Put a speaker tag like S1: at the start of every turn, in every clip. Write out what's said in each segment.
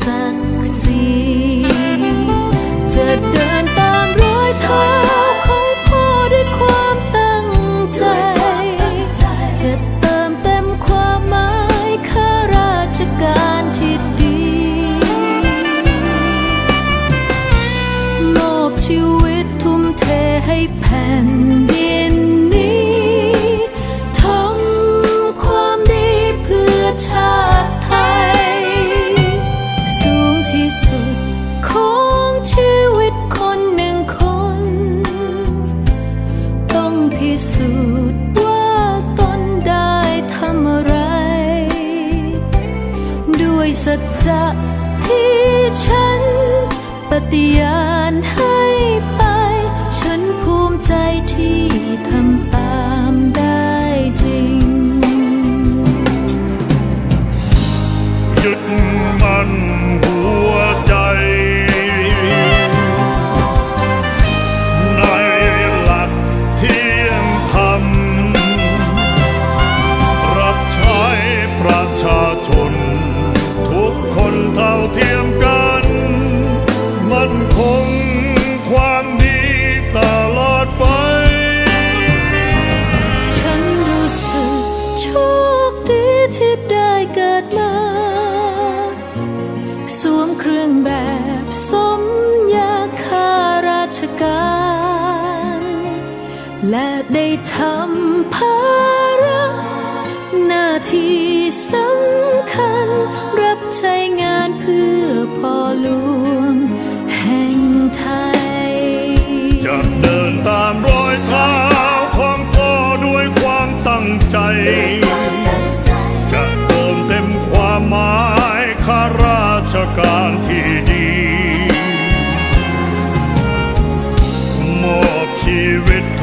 S1: ศักดิ์ศรีจะ ที่ฉัน ปฏิญาณให้ไป ฉันภูมิใจที่ทำ ม
S2: เค
S1: รื่องแบบสมยาคาราชการ และได้ทำภาระหน้าที่สำคัญ รับใช้งานเพื่อพ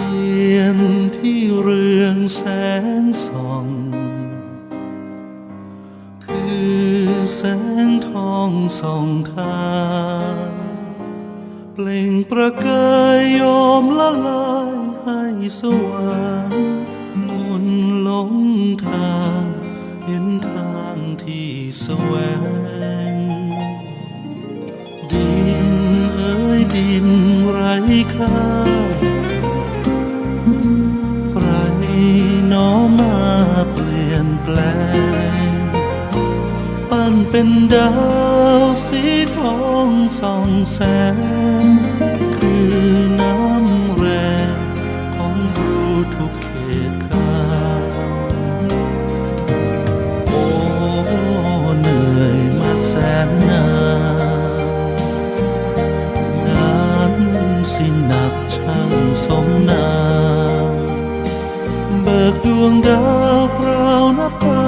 S2: ที
S3: ยนที่เรืองแสงส่อง คือแสงทองส่องทางเปล่งประกายโยมละลายให้สว่างมนหลงทางเห็นทางที่แสวง ดินเอ้ยดินไร้ค่า เป็นดาวสีทองส่องแสง คือน้ำแรงของรู้ทุกเขตข้าโอ้เหนื่อยมาแสนนานงานสิหนักช่างสมนามเบิกดวงดาวพราวนับตา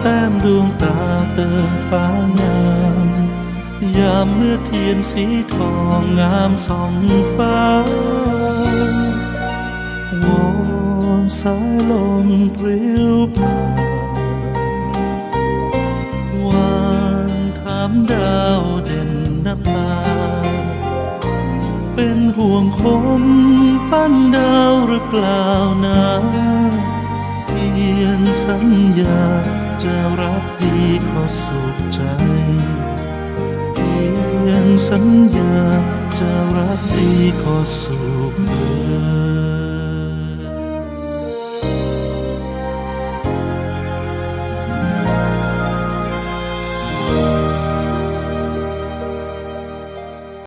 S3: แต้มดวงตา ฟ้างาม ยามเมื่อเทียนสีทองงามส่องฟ้าวอนสายลมพริ้วผ่านวานถามดาวเด่นนภาเป็นห่วงคนปั้นดาวหรือเปล่านะเพียงสัญญา จะรักดีขอสุขใจเพียงสัญญาจะรักดีขอสุขเธอ